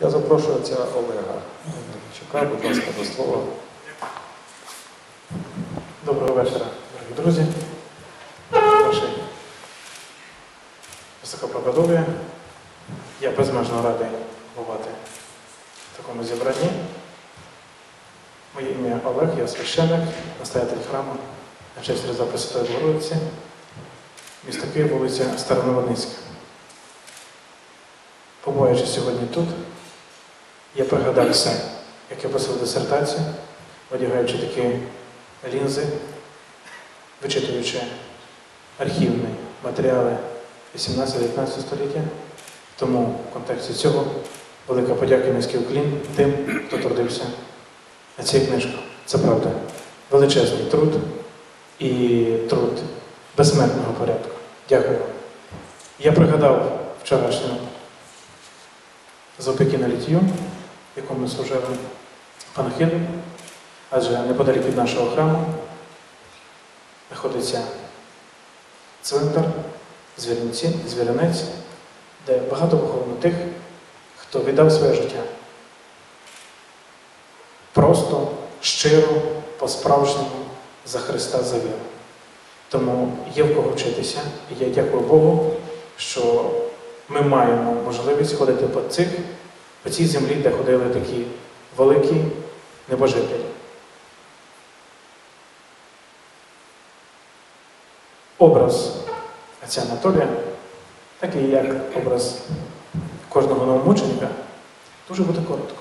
Я запрошую отця Олега. Чекай, будь ласка, до слова. Доброго вечора, дорогі друзі. Наші високопрокладові. Я безмежно радий бувати в такому зібранні. Моє ім'я Олег, я священник, настоятель храму на честь Різдва Пресвятої Богородиці, місто Київ, вулиця Старонаводницька. Побуваючи сьогодні тут, я пригадав все, як я писав дисертацію, одягаючи такі лінзи, вичитуючи архівні матеріали 18-19 століття. Тому в контексті цього велика подяка і низький уклін тим, хто трудився на цій книжку. Це правда. Величезний труд і труд безсмертного порядку. Дякую. Я пригадав вчорашню завдяки на літію, якому ми служили панахиду, адже неподалік від нашого храму знаходиться цвинтар, звіринці, звіринець, де багато поховано тих, хто віддав своє життя. Просто, щиро, по-справжньому за Христа за віру. Тому є в кого вчитися, і я дякую Богу, що ми маємо можливість ходити по цих, по цій землі, де ходили такі великі небожителі. Образ отця Анатолія, такий як образ кожного новомученика, дуже буде коротко.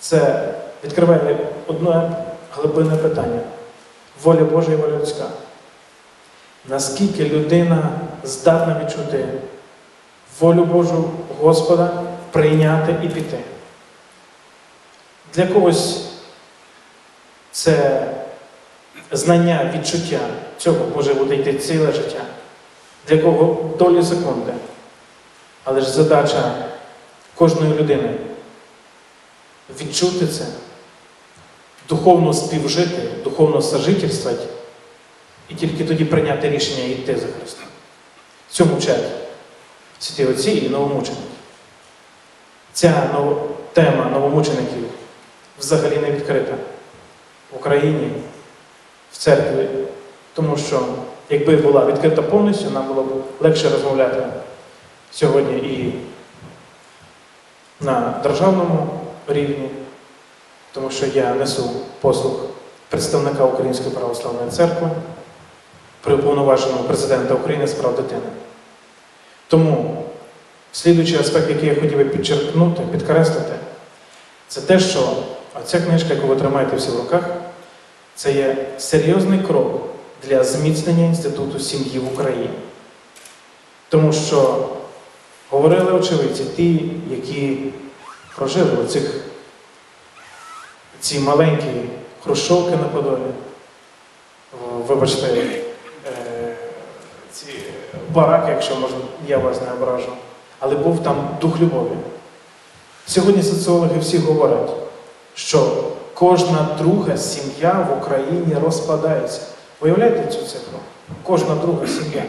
Це відкриває одне глибинне питання. Воля Божа і воля людська. Наскільки людина здатна відчути волю Божу Господа, прийняти і піти? Для когось це знання, відчуття цього може бути йти ціле життя. Для кого долі секунди. Але ж задача кожної людини відчути це, духовно співжити, духовно сожительствувати і тільки тоді прийняти рішення йти за Христом. Цьому вчать святі отці і новомученики. Ця нов... тема новомучеників взагалі не відкрита в Україні, в церкві, тому що якби була відкрита повністю, нам було б легше розмовляти сьогодні і на державному рівні, тому що я несу послуг представника Української православної церкви при уповноваженому президента України з прав дитини. Тому слідуючий аспект, який я хотів би підчеркнути, підкреслити, це те, що ця книжка, яку ви тримаєте всі в руках, це є серйозний крок для зміцнення інституту сім'ї в Україні. Тому що говорили очевидці, ті, які прожили оцих, ці маленькі хрущовки на Подолі, вибачте, е, ці бараки, якщо можна, я вас не ображу, але був там дух любові. Сьогодні соціологи всі говорять, що кожна друга сім'я в Україні розпадається. Уявляєте цю цифру? Кожна друга сім'я.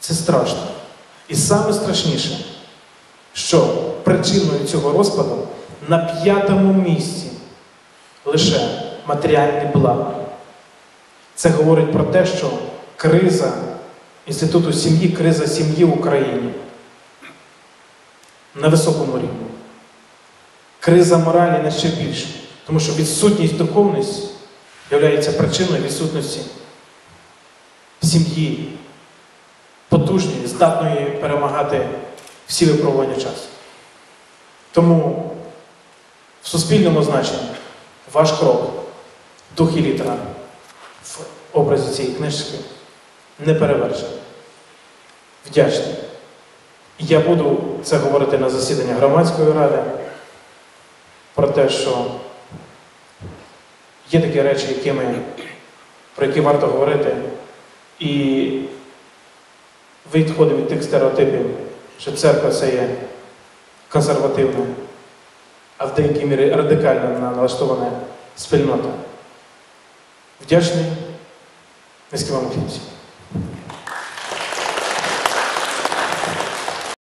Це страшно. І саме страшніше, що причиною цього розпаду на п'ятому місці лише матеріальні блага. Це говорить про те, що криза інституту сім'ї, криза сім'ї в Україні на високому рівні. Криза моралі на ще більше, тому що відсутність духовності є причиною відсутності сім'ї потужної, здатної перемагати всі випробування часу. Тому в суспільному значенні ваш крок, дух і літера в образі цієї книжки не перевершений. Вдячний. Я буду це говорити на засіданні громадської ради про те, що є такі речі, які ми, про які варто говорити, і відходимо від тих стереотипів, що церква це є консервативна, а в деякій мірі радикально налаштована спільнота. Вдячний низьким вам кінці.